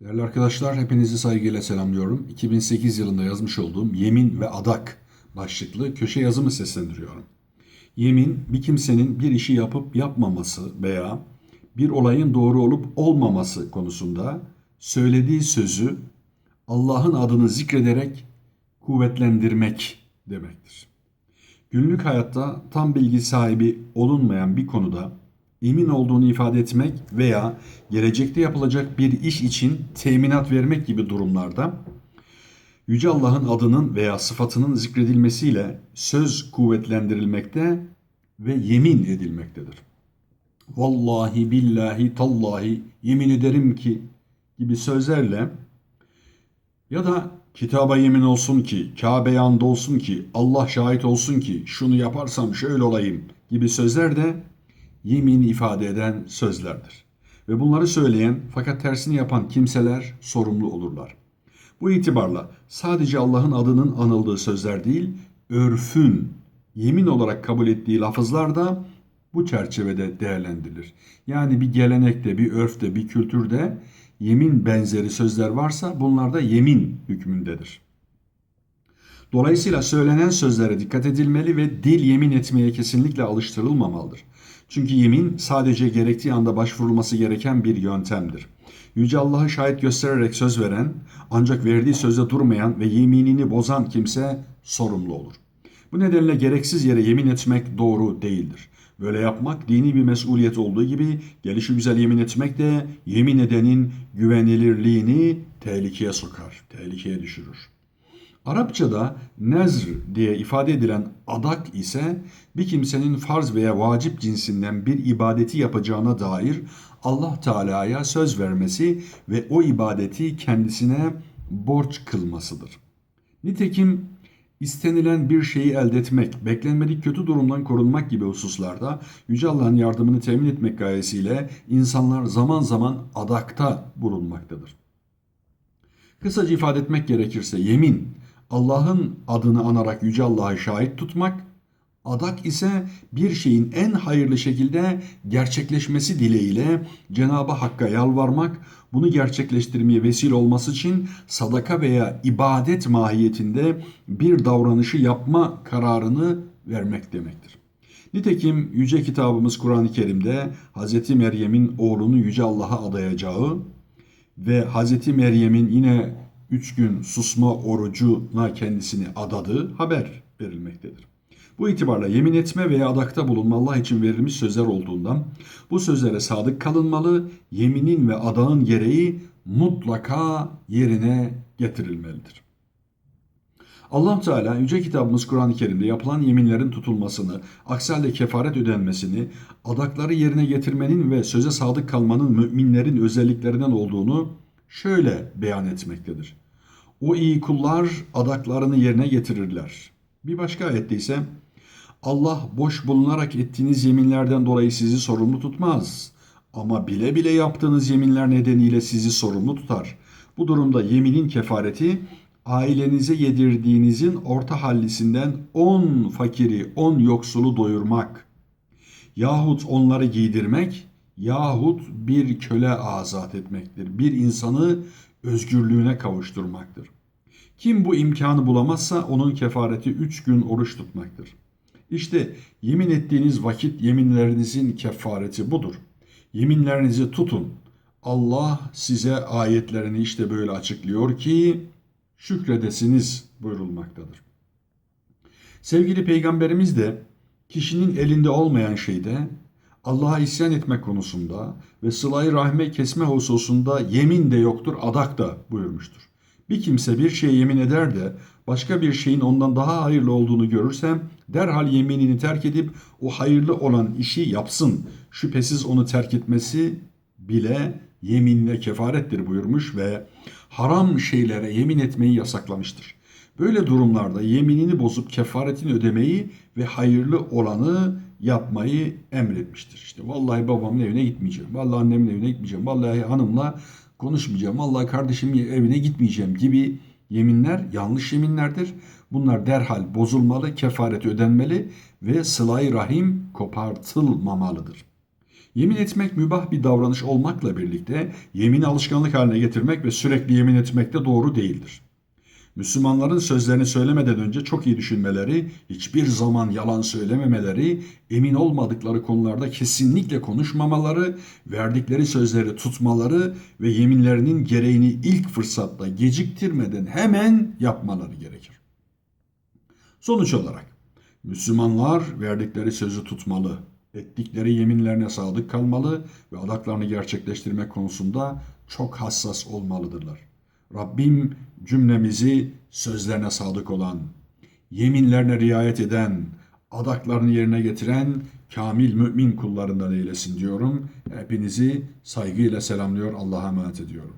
Değerli arkadaşlar, hepinizi saygıyla selamlıyorum. 2008 yılında yazmış olduğum Yemin ve Adak başlıklı köşe yazımı seslendiriyorum. Yemin, bir kimsenin bir işi yapıp yapmaması veya bir olayın doğru olup olmaması konusunda söylediği sözü Allah'ın adını zikrederek kuvvetlendirmek demektir. Günlük hayatta tam bilgi sahibi olunmayan bir konuda emin olduğunu ifade etmek veya gelecekte yapılacak bir iş için teminat vermek gibi durumlarda Yüce Allah'ın adının veya sıfatının zikredilmesiyle söz kuvvetlendirilmekte ve yemin edilmektedir. Vallahi billahi tallahi yemin ederim ki gibi sözlerle ya da kitaba yemin olsun ki, Kabe'ye and olsun ki, Allah şahit olsun ki, şunu yaparsam şöyle olayım gibi sözler de yemin ifade eden sözlerdir. Ve bunları söyleyen fakat tersini yapan kimseler sorumlu olurlar. Bu itibarla sadece Allah'ın adının anıldığı sözler değil, örfün yemin olarak kabul ettiği lafızlar da bu çerçevede değerlendirilir. Yani bir gelenekte, bir örfte, bir kültürde yemin benzeri sözler varsa bunlar da yemin hükmündedir. Dolayısıyla söylenen sözlere dikkat edilmeli ve dil yemin etmeye kesinlikle alıştırılmamalıdır. Çünkü yemin sadece gerektiği anda başvurulması gereken bir yöntemdir. Yüce Allah'ı şahit göstererek söz veren, ancak verdiği sözde durmayan ve yeminini bozan kimse sorumlu olur. Bu nedenle gereksiz yere yemin etmek doğru değildir. Böyle yapmak dini bir mesuliyet olduğu gibi gelişi güzel yemin etmek de yemin edenin güvenilirliğini tehlikeye sokar, tehlikeye düşürür. Arapçada nezr diye ifade edilen adak ise bir kimsenin farz veya vacip cinsinden bir ibadeti yapacağına dair Allah Teala'ya söz vermesi ve o ibadeti kendisine borç kılmasıdır. Nitekim istenilen bir şeyi elde etmek, beklenmedik kötü durumdan korunmak gibi hususlarda Yüce Allah'ın yardımını temin etmek gayesiyle insanlar zaman zaman adakta bulunmaktadır. Kısaca ifade etmek gerekirse yemin, Allah'ın adını anarak Yüce Allah'ı şahit tutmak, adak ise bir şeyin en hayırlı şekilde gerçekleşmesi dileğiyle Cenab-ı Hakk'a yalvarmak, bunu gerçekleştirmeye vesile olması için sadaka veya ibadet mahiyetinde bir davranışı yapma kararını vermek demektir. Nitekim yüce kitabımız Kur'an-ı Kerim'de Hz. Meryem'in oğlunu Yüce Allah'a adayacağı ve Hz. Meryem'in yine üç gün susma orucuna kendisini adadığı haber verilmektedir. Bu itibarla yemin etme veya adakta bulunma Allah için verilmiş sözler olduğundan bu sözlere sadık kalınmalı, yeminin ve adağın gereği mutlaka yerine getirilmelidir. Allah Teala yüce kitabımız Kur'an-ı Kerim'de yapılan yeminlerin tutulmasını, aksi halde kefaret ödenmesini, adakları yerine getirmenin ve söze sadık kalmanın müminlerin özelliklerinden olduğunu şöyle beyan etmektedir. O iyi kullar adaklarını yerine getirirler. Bir başka ayette ise Allah boş bulunarak ettiğiniz yeminlerden dolayı sizi sorumlu tutmaz. Ama bile bile yaptığınız yeminler nedeniyle sizi sorumlu tutar. Bu durumda yeminin kefareti ailenize yedirdiğinizin orta hallisinden 10 fakiri, 10 yoksulu doyurmak yahut onları giydirmek yahut bir köle azat etmektir. Bir insanı özgürlüğüne kavuşturmaktır. Kim bu imkanı bulamazsa onun kefareti 3 gün oruç tutmaktır. İşte yemin ettiğiniz vakit yeminlerinizin kefareti budur. Yeminlerinizi tutun. Allah size ayetlerini işte böyle açıklıyor ki şükredesiniz buyurulmaktadır. Sevgili peygamberimiz de kişinin elinde olmayan şeyde Allah'a isyan etmek konusunda ve sılayı rahme kesme hususunda yemin de yoktur, adak da buyurmuştur. Bir kimse bir şeye yemin eder de başka bir şeyin ondan daha hayırlı olduğunu görürse derhal yeminini terk edip o hayırlı olan işi yapsın. Şüphesiz onu terk etmesi bile yeminle kefarettir buyurmuş ve haram şeylere yemin etmeyi yasaklamıştır. Böyle durumlarda yeminini bozup kefaretini ödemeyi ve hayırlı olanı yapmayı emretmiştir. İşte vallahi babamın evine gitmeyeceğim. Vallahi annemin evine gitmeyeceğim. Vallahi hanımla konuşmayacağım. Vallahi kardeşimin evine gitmeyeceğim gibi yeminler yanlış yeminlerdir. Bunlar derhal bozulmalı, kefaret ödenmeli ve sıla rahim kopartılmamalıdır. Yemin etmek mübah bir davranış olmakla birlikte yemini alışkanlık haline getirmek ve sürekli yemin etmek de doğru değildir. Müslümanların sözlerini söylemeden önce çok iyi düşünmeleri, hiçbir zaman yalan söylememeleri, emin olmadıkları konularda kesinlikle konuşmamaları, verdikleri sözleri tutmaları ve yeminlerinin gereğini ilk fırsatta geciktirmeden hemen yapmaları gerekir. Sonuç olarak Müslümanlar verdikleri sözü tutmalı, ettikleri yeminlerine sadık kalmalı ve adaklarını gerçekleştirmek konusunda çok hassas olmalıdırlar. Rabbim cümlemizi sözlerine sadık olan, yeminlerine riayet eden, adaklarını yerine getiren kamil mümin kullarından eylesin diyorum. Hepinizi saygıyla selamlıyor, Allah'a emanet ediyorum.